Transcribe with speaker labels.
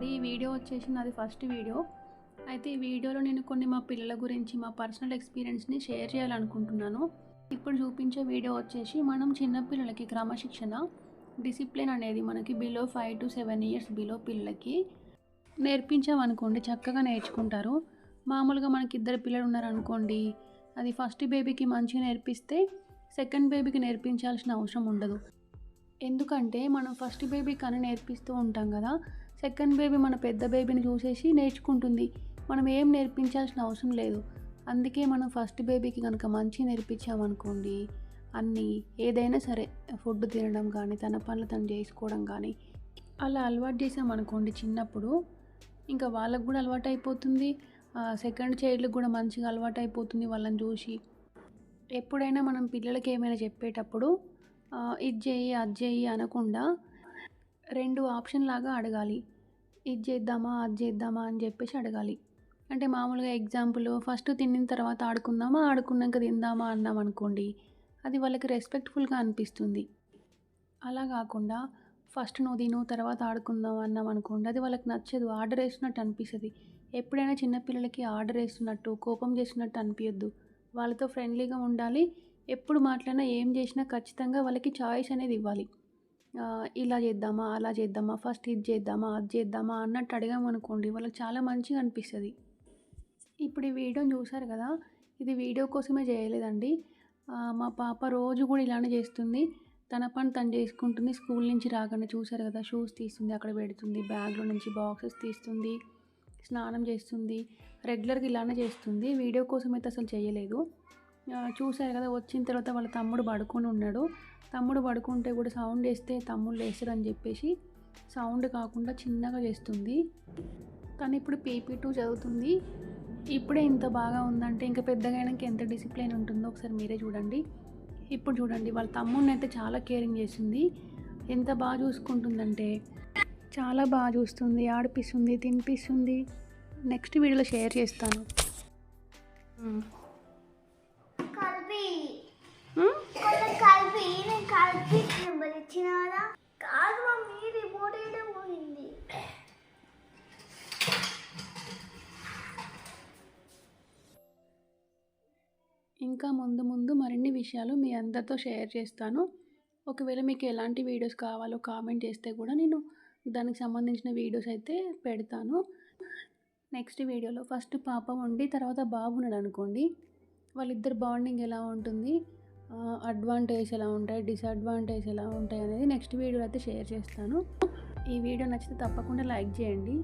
Speaker 1: అండి ఈ వీడియో వచ్చేసి నాది ఫస్ట్ వీడియో. అయితే ఈ వీడియోలో నేను కొన్ని మా పిల్లల గురించి మా పర్సనల్ ఎక్స్పీరియన్స్ని షేర్ చేయాలనుకుంటున్నాను. ఇప్పుడు చూపించే వీడియో వచ్చేసి మనం చిన్నపిల్లలకి క్రమశిక్షణ డిసిప్లిన్ అనేది మనకి below five to seven years below పిల్లలకి నేర్పించామనుకోండి చక్కగా నేర్చుకుంటారు. మామూలుగా మనకి ఇద్దరు పిల్లలు ఉన్నారనుకోండి అది ఫస్ట్ బేబీకి మంచిగా నేర్పిస్తే సెకండ్ బేబీకి నేర్పించాల్సిన అవసరం ఉండదు. ఎందుకంటే మనం ఫస్ట్ బేబీకి అని నేర్పిస్తూ ఉంటాం కదా సెకండ్ బేబీ మన పెద్ద బేబీని చూసేసి నేర్చుకుంటుంది. మనం ఏం నేర్పించాల్సిన అవసరం లేదు. అందుకే మనం ఫస్ట్ బేబీకి కనుక మంచి నేర్పించామనుకోండి అన్నీ ఏదైనా సరే ఫుడ్ తినడం కానీ తన పనులు తను చేసుకోవడం కానీ అలా అలవాటు చేసామనుకోండి చిన్నప్పుడు ఇంకా వాళ్ళకు కూడా అలవాటు అయిపోతుంది సెకండ్ చైల్డ్కి కూడా మంచిగా అలవాటు అయిపోతుంది వాళ్ళని చూసి. ఎప్పుడైనా మనం పిల్లలకి ఏమైనా చెప్పేటప్పుడు ఇది చేయి అది చేయి అనకుండా రెండు ఆప్షన్ లాగా అడగాలి. ఇది చేద్దామా అది చేద్దామా అని చెప్పేసి అడగాలి. అంటే మామూలుగా ఎగ్జాంపుల్ ఫస్ట్ తిన్న తర్వాత ఆడుకుందామా ఆడుకున్నాక తిందామా అన్నాం అనుకోండి అది వాళ్ళకి రెస్పెక్ట్ఫుల్గా అనిపిస్తుంది. అలా కాకుండా ఫస్ట్ నువ్వు తిను తర్వాత ఆడుకుందాం అన్నాం అనుకోండి అది వాళ్ళకి నచ్చదు ఆర్డర్ వేస్తున్నట్టు అనిపిస్తుంది. ఎప్పుడైనా చిన్నపిల్లలకి ఆర్డర్ వేస్తున్నట్టు కోపం చేస్తున్నట్టు అనిపించద్దు వాళ్ళతో ఫ్రెండ్లీగా ఉండాలి ఎప్పుడు మాట్లాడినా ఏం చేసినా ఖచ్చితంగా వాళ్ళకి చాయిస్ అనేది ఇవ్వాలి. ఇలా చేద్దామా అలా చేద్దామా ఫస్ట్ ఇది చేద్దామా అది చేద్దామా అన్నట్టు అడిగామనుకోండి వాళ్ళకి చాలా మంచిగా అనిపిస్తుంది. ఇప్పుడు ఈ వీడియోని చూసారు కదా ఇది వీడియో కోసమే చేయలేదండి. మా పాప రోజు కూడా ఇలానే చేస్తుంది. తన పని తను చేసుకుంటుంది స్కూల్ నుంచి రాగానే చూసారు కదా షూస్ తీస్తుంది అక్కడ పెడుతుంది బ్యాగ్లో నుంచి బాక్సెస్ తీస్తుంది స్నానం చేస్తుంది రెగ్యులర్గా ఇలానే చేస్తుంది. వీడియో కోసం అయితే అసలు చేయలేదు. చూశారు కదా వచ్చిన తర్వాత వాళ్ళ తమ్ముడు పడుకొని ఉన్నాడు. తమ్ముడు పడుకుంటే కూడా సౌండ్ వేస్తే తమ్ముడు లేస్తారని చెప్పేసి సౌండ్ కాకుండా చిన్నగా చేస్తుంది. కానీ ఇప్పుడు పీపీ టూ చదువుతుంది. ఇప్పుడే ఇంత బాగా ఉందంటే ఇంకా పెద్దగా అయినాక ఎంత డిసిప్లిన్ ఉంటుందో ఒకసారి మీరే చూడండి. ఇప్పుడు చూడండి వాళ్ళ తమ్ముడిని అయితే చాలా కేరింగ్ చేసింది ఎంత బాగా చూసుకుంటుందంటే చాలా బాగా చూస్తుంది ఆడిపిస్తుంది తినిపిస్తుంది. నెక్స్ట్ వీడియోలో షేర్ చేస్తాను. ఇంకా ముందు ముందు మరిన్ని విషయాలు మీ అందరితో షేర్ చేస్తాను. ఒకవేళ మీకు ఎలాంటి వీడియోస్ కావాలో కామెంట్ చేస్తే కూడా నేను దానికి సంబంధించిన వీడియోస్ అయితే పెడతాను. నెక్స్ట్ వీడియోలో ఫస్ట్ పాప ఉండి తర్వాత బాబు ఉన్నాడు అనుకోండి. వాళ్ళిద్దరు బాండింగ్ ఎలా ఉంటుంది? అడ్వాంటేజ్ ఎలా ఉంటాయి? డిసడ్వాంటేజ్ ఎలా ఉంటాయి అనేది నెక్స్ట్ వీడియో అయితే షేర్ చేస్తాను. ఈ వీడియో నచ్చితే తప్పకుండా లైక్ చేయండి.